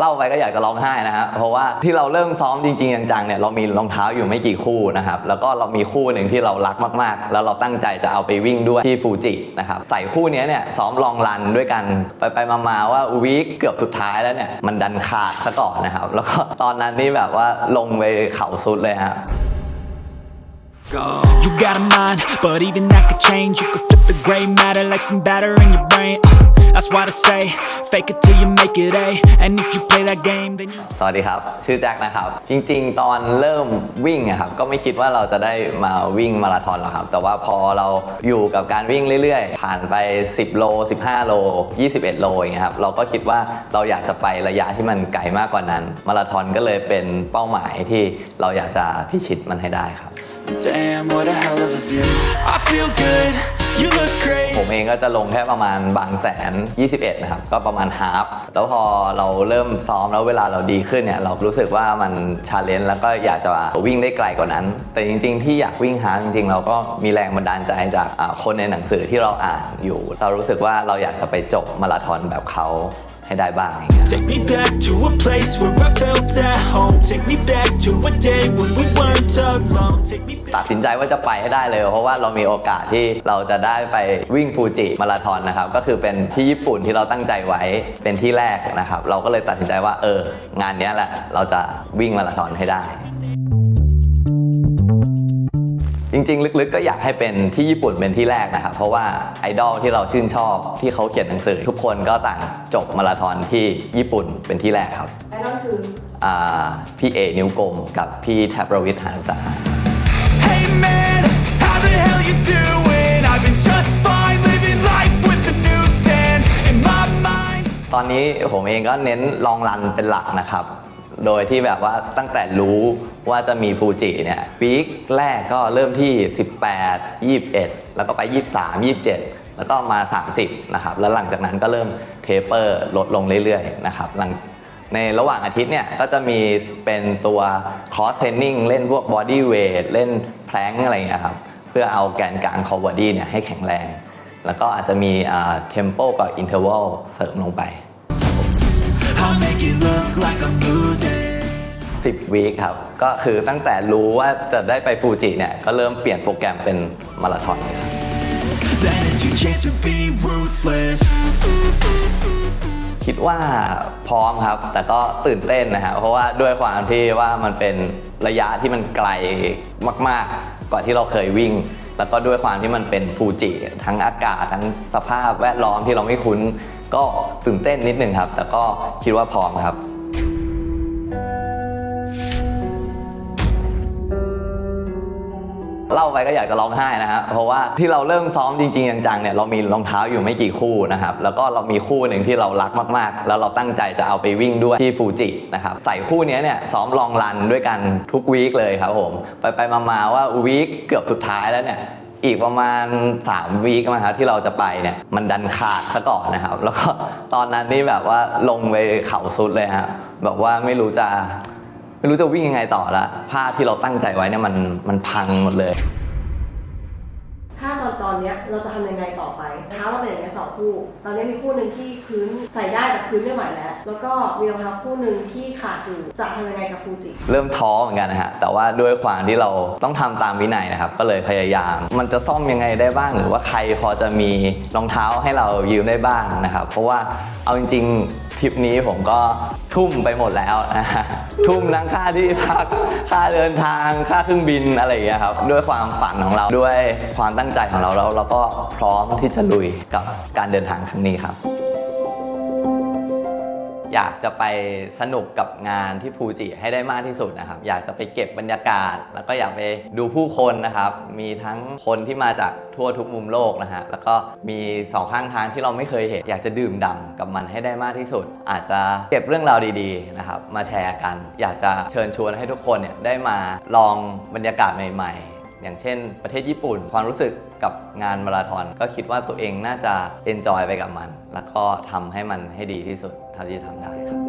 เล่าไปก็อยากจะร้องไห้นะฮะเพราะว่าที่เราเริ่มซ้อมจริงๆจังๆเนี่ยเรามีรองเท้าอยู่ไม่กี่คู่นะครับแล้วก็เรามีคู่หนึ่งที่เรารักมากๆ แล้วเราตั้งใจจะเอาไปวิ่งด้วยที่ฟูจินะครับใส่คู่นี้เนี่ยซ้อมลองรันด้วยกันไปไปๆมาๆว่าวีคเกือบสุดท้ายแล้วเนี่ยมันดันขาดซะก่อนนะครับแล้วก็ตอนนั้นนี่แบบว่าลงไปเข่าสุดเลยฮะ You got a mind, but even that could change. You could flip the gray matter like some batter in your brain. Uh, That's why I say, fake it till you make it A. And if you play that game, then you. สวัสดีครับ ชื่อแจ็คนะครับ จริงๆ ตอนเริ่มวิ่งอะครับ ก็ไม่คิดว่าเราจะได้มาวิ่งมาราธอนหรอกครับ แต่ว่าพอเราอยู่กับการวิ่งเรื่อยๆ ผ่านไป 10 โล 15 โล 21 โลอย่างเงี้ยครับ เราก็คิดว่าเราอยากจะไประยะที่มันไกลมากกว่านั้น มาราธอนก็เลยเป็นเป้าหมายที่เราอยากจะพิชิตมันให้ได้ครับ Damn, what a hell of a view. I feel good, you look great. ผมเองก็จะลงแค่ประมาณบางแสน 21 นะครับ ก็ประมาณฮาฟแล้วพอเราเริ่มซ้อมแล้วเวลาเราดีขึ้นเนี่ย เรารู้สึกว่ามันชาเลนจ์แล้วก็อยากจะวิ่งได้ไกลกว่านั้น แต่จริง ๆ ที่อยากวิ่งฮาฟจริง ๆ เราก็มีแรงบันดาลใจจากคนในหนังสือที่เราอ่านอยู่ เรารู้สึกว่าเราอยากจะไปจบมาราธอนแบบเขา ให้ได้บ้างอย่างเงี้ย Take me back to a place where I felt at home. Take me back to a day when we weren't alone. Take me back. ตัดสินใจว่าจะไปให้ได้เลย เพราะว่าเรามีโอกาสที่เราจะได้ไปวิ่งฟูจิมาราธอนนะครับ ก็คือเป็นที่ญี่ปุ่นที่เราตั้งใจไว้เป็นที่แรกนะครับ เราก็เลยตัดสินใจว่าเอองานเนี้ยแหละเราจะวิ่งมาราธอนให้ได้ จริง ๆ ลึกๆ ก็อยากให้เป็นที่ญี่ปุ่นเป็นที่แรกนะครับเพราะว่าไอดอลที่เราชื่นชอบที่เขาเขียนหนังสือ ทุกคนก็ต่างจบมาราธอนที่ญี่ปุ่นเป็นที่แรกครับไอดอลคืออ่าพี่เอนิ้วกลมกับพี่แทบประวิทย์หานุสา Hey man, how the hell you doing? I've been just fine living life with the new sand in my mind. ตอนนี้ผมเองก็เน้นลองรันเป็นหลักนะครับ โดยที่แบบว่าตั้งแต่รู้ว่าจะมีฟูจิเนี่ยวีคแรกก็เริ่มที่ 18 21 แล้วก็ไป 23 27 แล้วก็มา 30 นะครับ แล้วหลังจากนั้นก็เริ่มเทเปอร์ลดลงเรื่อยๆ นะครับหลังในระหว่างอาทิตย์เนี่ยก็จะมีเป็นตัว cross training เล่นพวก body weight เล่น plank อะไรอย่างเงี้ยครับ เพื่อเอาแกนกลาง core body เนี่ยให้แข็งแรง แล้วก็อาจจะมีเทมโปกับ interval เสริมลงไป I'll make it look like I'm losing. 10วีคครับ ก็คือตั้งแต่รู้ว่าจะได้ไปฟูจิเนี่ย ก็เริ่มเปลี่ยนโปรแกรมเป็นมาราธอนเลยครับ Then it's your chance to be ruthless. คิดว่าพร้อมครับ แต่ก็ตื่นเต้นนะฮะเพราะว่าด้วยความที่ว่ามันเป็นระยะที่มันไกลมาก ๆ กว่าที่เราเคยวิ่ง แล้วก็ด้วยความที่มันเป็นฟูจิ ทั้งอากาศทั้งสภาพแวดล้อมที่เราไม่คุ้น ก็ตื่นเต้นนิดนึงครับ แต่ก็คิดว่าพร้อมครับเล่าไปก็อยากจะร้องไห้นะฮะเพราะว่าที่เราเริ่มซ้อมจริงๆจังๆเนี่ยเรามีรองเท้าอยู่ไม่กี่คู่นะครับแล้วก็เรามีคู่หนึ่งที่เรารักมากๆ แล้วเราตั้งใจจะเอาไปวิ่งด้วยที่ฟูจินะครับใส่คู่นี้เนี่ยซ้อมลองรันด้วยกันทุกวีคเลยครับผมไปไปๆมาๆว่าวีคเกือบสุดท้ายแล้วเนี่ย อีกประมาณ 3 วีคมั้งครับที่เราจะไปเนี่ยมันดันขาดซะก่อนนะครับ แล้วก็ตอนนั้นนี่แบบว่าลงไปเขาสุดเลยฮะแบบว่าไม่รู้จะไม่รู้จะวิ่งยังไงต่อละภาพที่เราตั้งใจไว้เนี่ยมันมันพังหมดเลย ตอนนเนี้ยเราจะทำยังไงต่อไปเท้าเราเป็นอย่างเงี้ยสองคู่ ตอนนี้มีคู่หนึ่งที่พื้นใส่ได้แต่พื้นไม่ไหวแล้ว แล้วก็มีรองเท้าคู่หนึ่งที่ขาดอยู่จะทำยังไงกับฟูจิ เริ่มท้อเหมือนกันนะฮะ แต่ว่าด้วยความที่เราต้องทำตามวินัยนะครับ ก็เลยพยายาม มันจะซ่อมยังไงได้บ้าง หรือว่าใครพอจะมีรองเท้าให้เรายืมได้บ้างนะครับ เพราะว่าเอาจริง ๆ ทริปนี้ผมก็ทุ่มไปหมดแล้วนะฮะทุ่มทั้งค่าที่พักค่าเดินทางค่าเครื่องบินอะไรอย่างเงี้ยครับด้วยความฝันของเราด้วยความตั้งใจของเราแล้วเราก็พร้อมที่จะลุยกับการเดินทางครั้งนี้ครับ อยากจะไปสนุกกับงานที่ฟูจิให้ได้มากที่สุดนะครับ อยากจะไปเก็บบรรยากาศ แล้วก็อยากไปดูผู้คนนะครับ มีทั้งคนที่มาจากทั่วทุกมุมโลกนะฮะ แล้วก็มีสองข้างทางที่เราไม่เคยเห็น อยากจะดื่มด่ำกับมันให้ได้มากที่สุด อาจจะเก็บเรื่องราวดีๆนะครับ มาแชร์กัน อยากจะเชิญชวนให้ทุกคนเนี่ยได้มาลองบรรยากาศใหม่ ๆ อย่างเช่น ประเทศญี่ปุ่นความรู้สึก กับงานมาราธอนก็คิดว่าตัวเองน่าจะเอนจอยไปกับมัน แล้วก็ทำให้มันให้ดีที่สุดเท่าที่ทำได้ครับ